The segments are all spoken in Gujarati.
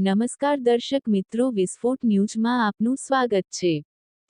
નમસ્કાર દર્શક મિત્રો, વિસ્ફોટ ન્યૂઝમાં આપનું સ્વાગત છે.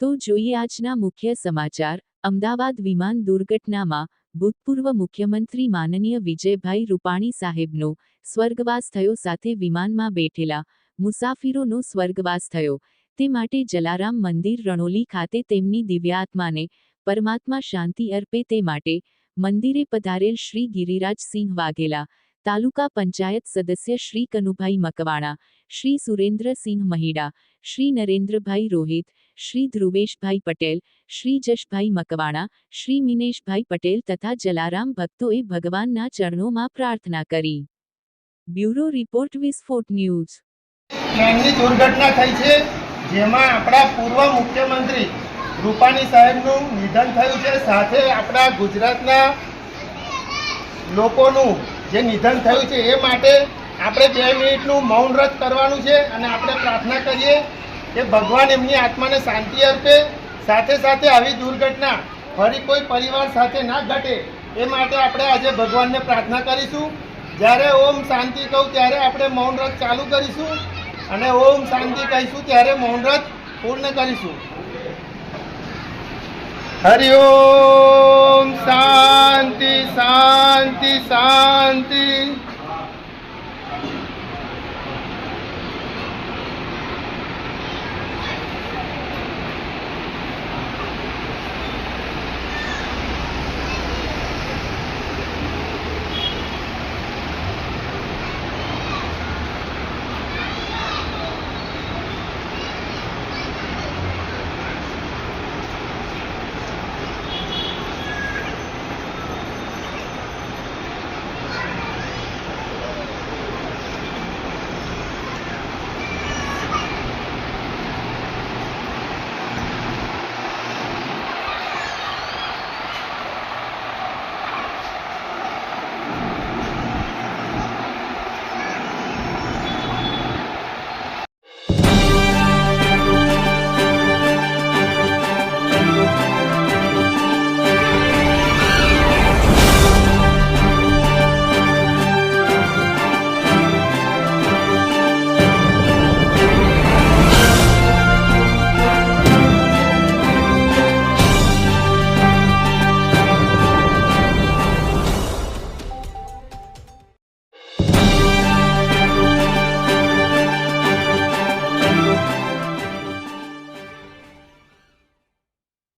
તો જોઈએ આજના મુખ્ય સમાચાર. અમદાવાદ વિમાન દુર્ઘટનામાં ભૂતપૂર્વ મુખ્યમંત્રી માનનીય વિજયભાઈ રૂપાણી સાહેબનો સ્વર્ગવાસ થયો સાથે વિમાનમાં બેઠેલા મુસાફિરોનો સ્વર્ગવાસ થયો. તે માટે જલારામ મંદિર, રણોલી ખાતે તેમની દિવ્યાત્માને પરમાત્મા શાંતિ અર્પે તે માટે મંદિરે પધારેલ શ્રી ગિરિરાજસિંહ વાઘેલા તાલુકા પંચાયત સદસ્ય શ્રી કનુભાઈ મકવાણા, શ્રી સુરેન્દ્રસિંહ મહીડા, શ્રી નરેન્દ્રભાઈ રોહિત, શ્રી ધ્રુવેશભાઈ પટેલ, શ્રી જશભાઈ મકવાણા, શ્રી મિનેશભાઈ પટેલ તથા જલારામ ભક્તોએ ભગવાનના ચરણોમાં પ્રાર્થના કરી. બ્યુરો રિપોર્ટ વિસ્ફોટ ન્યૂઝ. ટ્રેનની દુર્ઘટના થઈ છે, જેમાં આપણા પૂર્વ મુખ્યમંત્રી રૂપાણી સાહેબનું નિધન થયું છે, સાથે આપણા ગુજરાતના લોકોનું જે નિધન થયું છે એ માટે આપણે બે મિનિટનું મૌન વ્રત કરવાનું છે અને આપણે પ્રાર્થના કરીએ કે ભગવાન એમની આત્માને શાંતિ અર્પે. સાથે સાથે આવી દુર્ઘટના ફરી કોઈ પરિવાર સાથે ના ઘટે એ માટે આપણે આજે ભગવાનને પ્રાર્થના કરીશું. જ્યારે ઓમ શાંતિ કહું ત્યારે આપણે મૌન વ્રત ચાલુ કરીશું અને ઓમ શાંતિ કહીશું ત્યારે મૌન વ્રત પૂર્ણ કરીશું. હરિ ઓમ શાંતિ શાંતિ શાંતિ